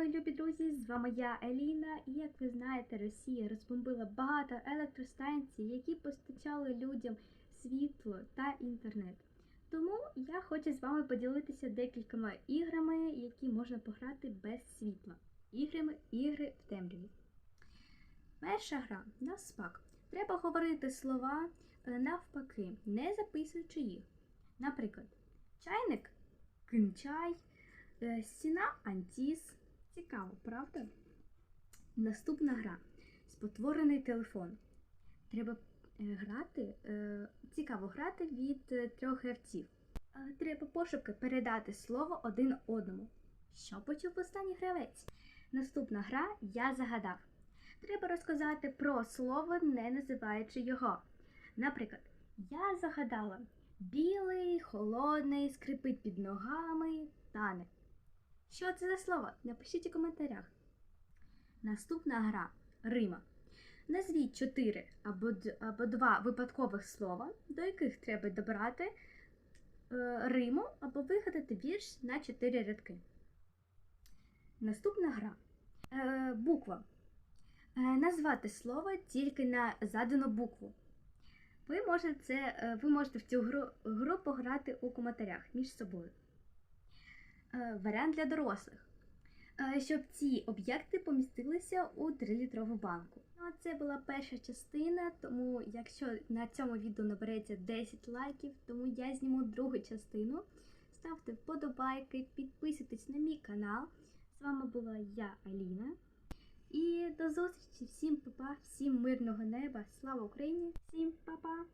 мої любі друзі! З вами я Еліна. І як ви знаєте, Росія розбомбила багато електростанцій, які постачали людям світло та інтернет. Тому я хочу з вами поділитися декількома іграми, які можна пограти без світла. Іграми ігри в темряві. Перша гра на спак. Треба говорити слова навпаки, не записуючи їх. Наприклад, чайник кинчай, е, стіна антіс. Цікаво, правда? Наступна гра. Спотворений телефон. Треба е, грати, е, цікаво грати від е, трьох гравців. Треба пошуки передати слово один одному. Що почув останній гравець? Наступна гра Я загадав. Треба розказати про слово, не називаючи його. Наприклад, я загадала білий, холодний, скрипить під ногами, тане. Що це за слово? Напишіть у коментарях. Наступна гра Рима. Назвіть чотири або, д- або два випадкових слова, до яких треба добрати е, Риму або вигадати вірш на чотири рядки. Наступна гра. Е, буква. Е, назвати слово тільки на задану букву. Ви можете, це, ви можете в цю гру, гру пограти у коментарях між собою. Е, Варіант для дорослих. Е, Щоб ці об'єкти помістилися у 3-літрову банку. Ну, це була перша частина, тому якщо на цьому відео набереться 10 лайків, тому я зніму другу частину. Ставте вподобайки, підписуйтесь на мій канал. З вами була я, Аліна. І до зустрічі! Всім па-па, всім мирного неба! Слава Україні! Всім па-па!